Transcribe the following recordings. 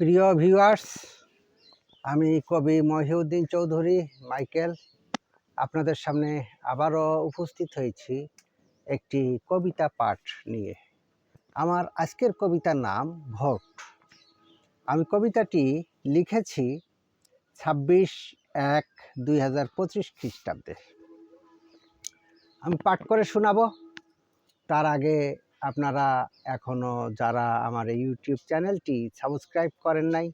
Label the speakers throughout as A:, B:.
A: প্রিয় ভিউয়ার্স আমি কবি মহিউদ্দিন চৌধুরী, মাইকেল। আপনাদের সামনে আবারও উপস্থিত হয়েছি একটি কবিতা পাঠ নিয়ে। আমার আজকের কবিতার নাম ভোট। আমি কবিতাটি লিখেছি ছাব্বিশ এক দুই হাজার পঁচিশ খ্রিস্টাব্দে। আমি পাঠ করে শোনাব। তার আগে আপনারা এখনও যারা আমার এই ইউটিউব চ্যানেলটি সাবস্ক্রাইব করেন নাই,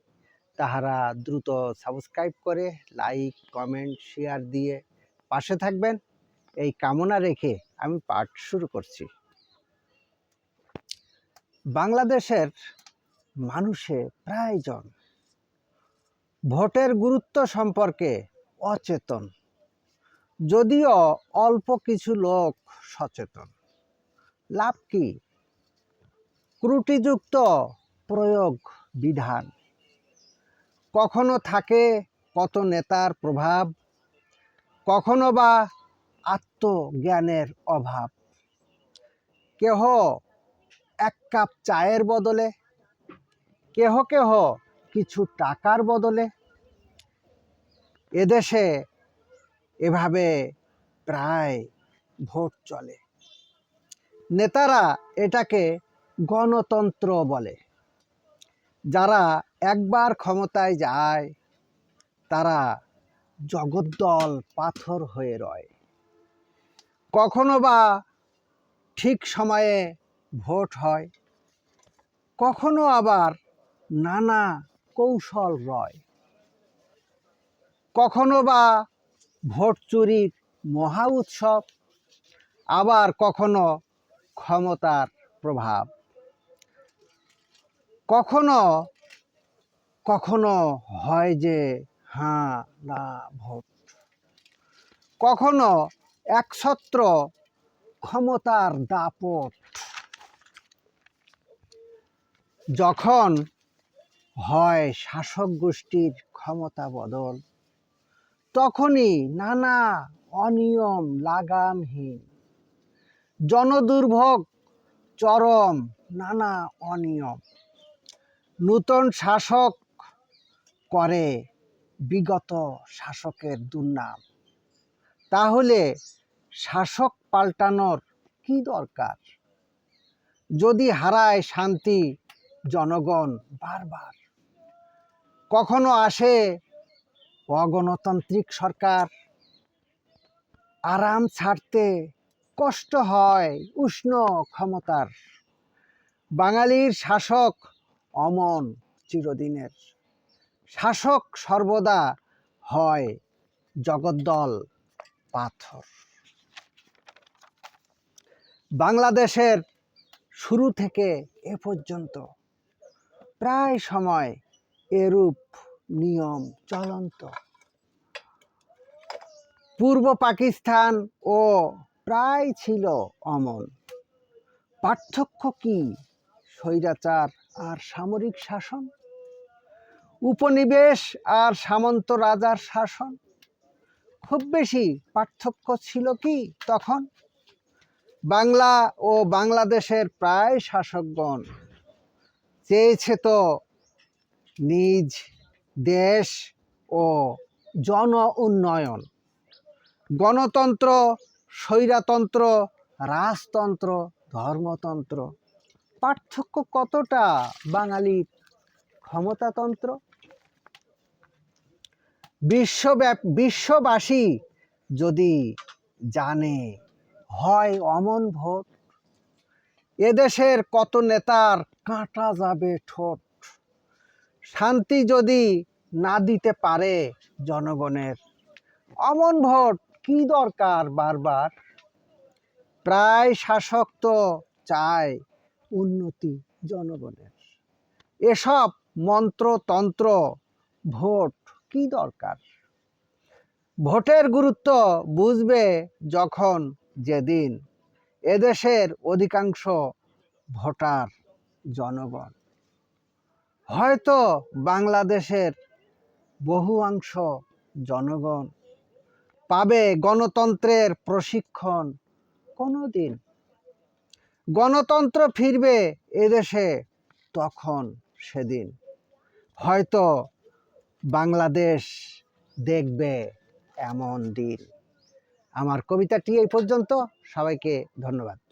A: তাহারা দ্রুত সাবস্ক্রাইব করে লাইক, কমেন্ট, শেয়ার দিয়ে পাশে থাকবেন। এই কামনা রেখে আমি পাঠ শুরু করছি। বাংলাদেশের মানুষে প্রায়জন ভোটের গুরুত্ব সম্পর্কে অচেতন, যদিও অল্প কিছু লোক সচেতন। লাভ কি? ত্রুটিযুক্ত প্রয়োগ বিধান। কখনো থাকে কত নেতার প্রভাব, কখনো বা আত্মজ্ঞানের অভাব। কেহ এক কাপ চায়ের বদলে, কেহ কেহ কিছু টাকার বদলে। এদেশে এভাবে প্রায় ভোট চলে। নেতারা এটাকে গণতন্ত্র বলে। যারা একবার ক্ষমতায় যায়, তারা জগদ্দল পাথর হয়ে রয়। কখনো বা ঠিক সময়ে ভোট হয়, কখনো আবার নানা কৌশল রয়। কখনো বা ভোট চুরির মহা উৎসব, আবার কখনো ক্ষমতার প্রভাব। কখনো কখনো হয় যে হ্যাঁ না, ভোট। কখনো একছত্র ক্ষমতার দাপট। যখন হয় শাসক গোষ্ঠীর ক্ষমতা বদল, তখনই নানা অনিয়ম লাগামহীন জনদুর্ভোগ, চরম, নানা অনিয়ম। নূতন শাসক করে বিগত শাসকের দুর্নাম। তাহলে শাসক পাল্টানোর কি দরকার? যদি হারায় শান্তি, জনগণ বারবার। কখনো আসে অগণতান্ত্রিক সরকার? আরাম ছাড়তে কষ্ট হয় উষ্ণ ক্ষমতার। বাঙালির শাসক অমন চিরদিনের। শাসক সর্বদা হয় জগদ্দল পাথর। বাংলাদেশের শুরু থেকে এ পর্যন্ত প্রায় সময় এরূপ নিয়ম চলন্ত। পূর্ব পাকিস্তান ও প্রায় ছিল অমল। পার্থক্য কি স্বৈরাচার আর সামরিক শাসন? উপনিবেশ আর সামন্ত রাজার শাসন? খুব বেশি পার্থক্য ছিল কি তখন? বাংলা ও বাংলাদেশের প্রায় শাসকগণ চেয়েছে তো নিজ দেশ ও জন উন্নয়ন। গণতন্ত্র স্বৈরাতন্ত্র, রাজতন্ত্র, ধর্মতন্ত্র। পার্থক্য কতটা বাঙালির ক্ষমতাতন্ত্র? বিশ্বব্যাপ, বিশ্ববাসী যদি জানে, হয় অমন ভোট। এদেশের কত নেতার কাঁটা যাবে ঠোঁট। শান্তি যদি না দিতে পারে জনগণের, অমন ভোট কি দরকার বারবার? প্রায় শাসক তো চায় উন্নতি জনগণের। এসব মন্ত্রতন্ত্র, ভোট কি দরকার? ভোটের গুরুত্ব বুঝবে যখন যেদিন এদেশের অধিকাংশ ভোটার জনগণ। হয়তো বাংলাদেশের বহু অংশ জনগণ পাবে গণতন্ত্রের প্রশিক্ষণ। কোনো দিন গণতন্ত্র ফিরবে এদেশে তখন সেদিন। হয়তো বাংলাদেশ দেখবে এমন দিন। আমার কবিতাটি এই পর্যন্ত। সবাইকে ধন্যবাদ।